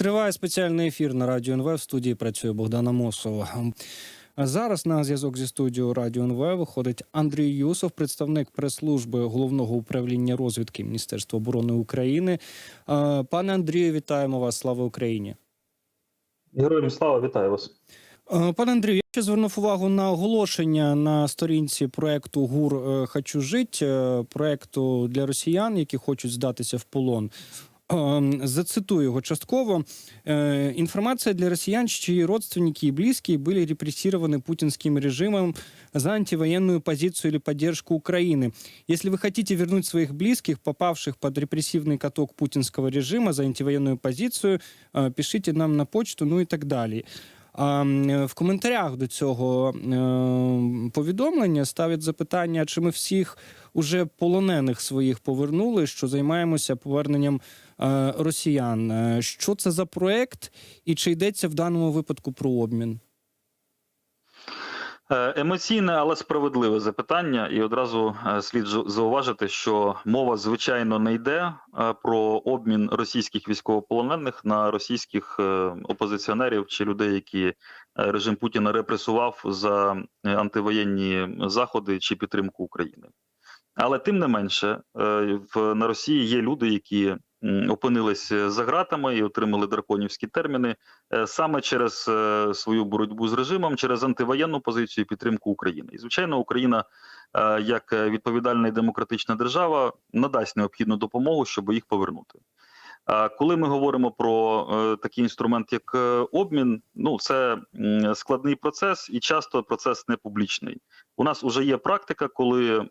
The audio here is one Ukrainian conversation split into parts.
Триває спеціальний ефір на радіо НВ. В студії працює Богдана Мосова. Зараз на зв'язок зі студією Радіо НВ виходить Андрій Юсов, представник прес-служби головного управління розвідки Міністерства оборони України. Пане Андрію, вітаємо вас! Слава Україні! Героям слава, вітаю вас. Пане Андрію, я ще звернув увагу на оголошення на сторінці проекту ГУР е, Хочу жить, е, проекту для росіян, які хочуть здатися в полон. Е, Зацитую його частково. Э, Информация для россиян, чьи родственники и близкие были репрессированы путинским режимом за антивоенную позицию или поддержку Украины. Если вы хотите вернуть своих близких, попавших под репрессивный каток путинского режима за антивоенную позицию, э, пишите нам на почту, ну і так далі. А в коментарях до цього е, повідомлення ставлять запитання, чи ми всіх уже полонених своїх повернули, що займаємося поверненням е, росіян. Е, Що це за проект, і чи йдеться в даному випадку про обмін? Е, Емоційне, але справедливе запитання, і одразу е, слід зауважити, що мова звичайно не йде е, про обмін російських військовополонених на російських опозиціонерів чи людей, які режим Путіна репресував за антивоєнні заходи чи підтримку України. Але тим не менше, в на Росії є люди, які опинились за ґратами і отримали драконівські терміни е, саме через е, свою боротьбу з режимом, через антивоєнну позицію і підтримку України. І звичайно, Україна, е, як е, відповідальна і демократична держава, надасть необхідну допомогу, щоб їх повернути. Коли ми говоримо про е, такий інструмент, як е, обмін, ну це складний процес і часто процес не публічний. У нас вже є практика, коли е,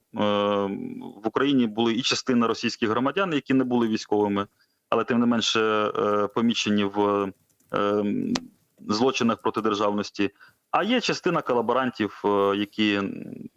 в Україні були і частина російських громадян, які не були військовими, але тим не менше помічені в злочинах проти державності. А є частина колаборантів, які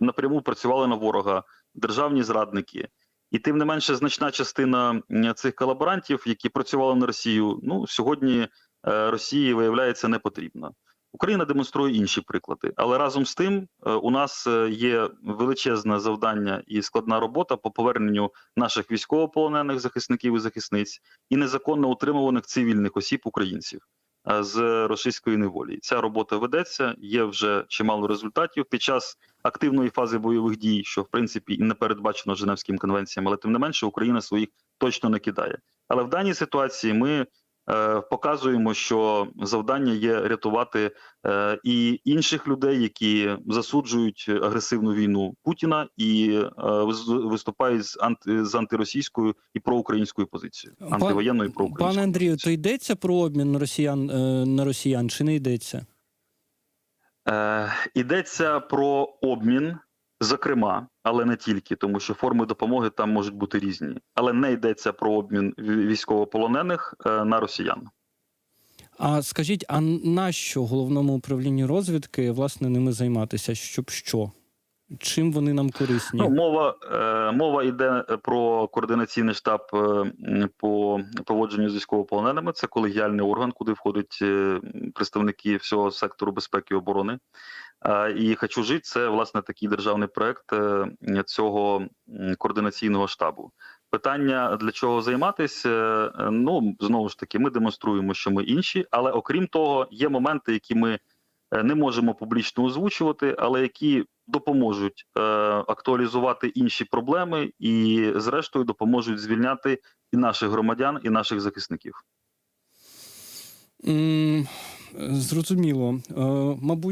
напряму працювали на ворога, державні зрадники. І тим не менше, значна частина цих колаборантів, які працювали на Росію, ну сьогодні е, Росії виявляється не потрібна. Україна демонструє інші приклади, але разом з тим е, у нас е, є величезне завдання і складна робота по поверненню наших військовополонених захисників і захисниць і незаконно утримуваних цивільних осіб українців з російської неволі. Ця робота ведеться. Є вже чимало результатів під час активної фази бойових дій, що в принципі і не передбачено Женевським конвенціям, але тим не менше Україна своїх точно не кидає. Але в даній ситуації ми е, показуємо, що завдання є рятувати е, і інших людей, які засуджують агресивну війну Путіна і е, виступають з анти з антиросійською і проукраїнською позицією, антивоєнною і проукраїнською. Пане Андрію, то йдеться про обмін росіян е, на росіян, чи не йдеться? Е, йдеться про обмін, зокрема, але не тільки, тому що форми допомоги там можуть бути різні. Але не йдеться про обмін військовополонених е, на росіян. А скажіть, а нащо головному управлінню розвідки власне ними займатися? Щоб що? Чим вони нам корисні? Ну, мова, е, мова йде про координаційний штаб е, по поводженню з військовополоненими. Це колегіальний орган, куди входять е, представники всього сектору безпеки і оборони. Е, І «Хочу жити» – це власне такий державний проект е, цього координаційного штабу. Питання для чого займатися? е, Ну знову ж таки, ми демонструємо, що ми інші, але окрім того, є моменти, які ми не можемо публічно озвучувати, але які допоможуть е, актуалізувати інші проблеми і, зрештою, допоможуть звільняти і наших громадян, і наших захисників. Зрозуміло. Е, Мабуть,